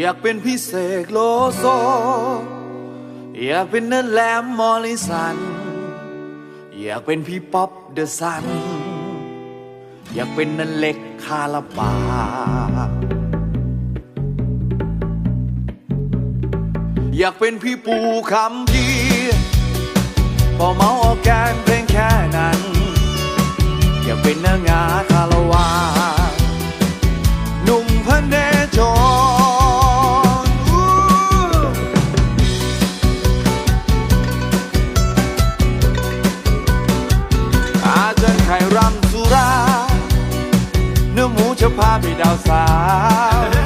อยากเป็นพี่เสกโลโซ อยากเป็นนั่นแหลมมอลิสัน อยากเป็นพี่ป๊อปเดอะซัน อยากเป็นนั่นเล็กคาราบา อยากเป็นพี่ปูคำพีพอเมา พาไปดาวสาว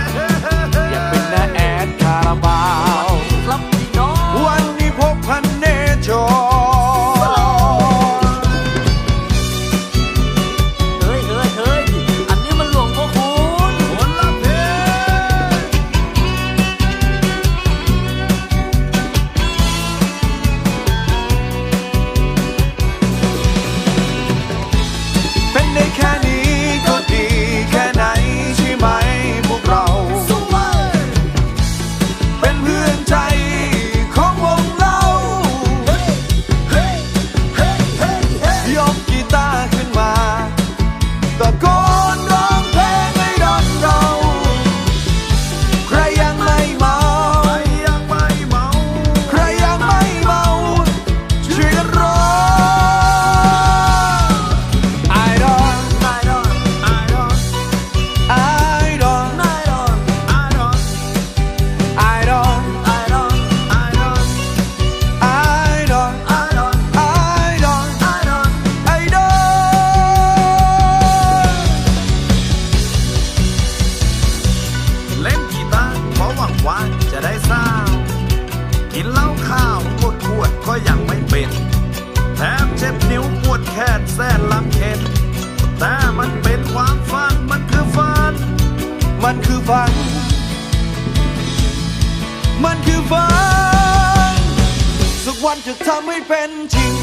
แสนลำเข็ดแต่มันเป็นความฝัน มันคือฝัน มันคือฝัน มันคือฝัน สักวันจะทำให้เป็นจริง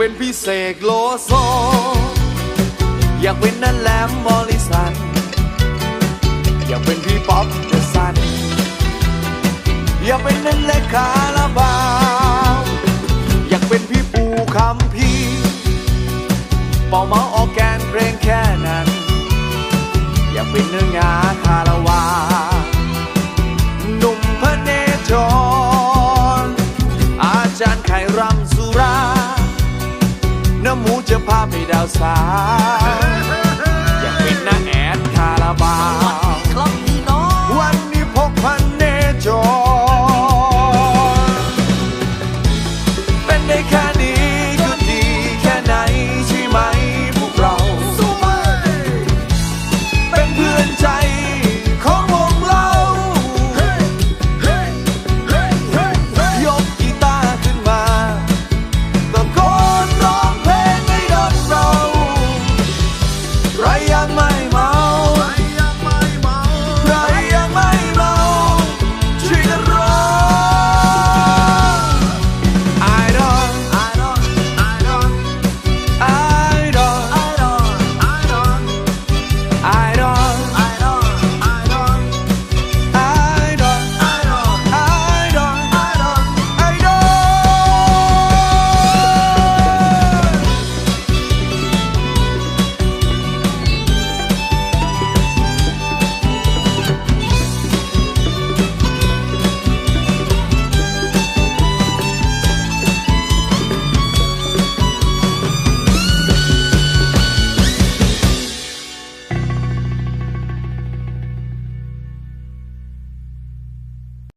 เป็นพี่เสกโลโซ อยากเป็นนั่นแหลมมอลิสัน อยากเป็นพี่ป๊อปเดอะซัน อยากเป็นนั่นเล็กคาราบาว อยากเป็นพี่ปูคำพีร์เป่าเมาออกแกนเพลงแค่นั้น อยากเป็นเนื้องาคาราวาหนุ่มพระเนจร อาจารย์ไข่รำสุรา น้ำหมูจะพาไปดาวสาวอยากเป็นนางแอดคาราบาว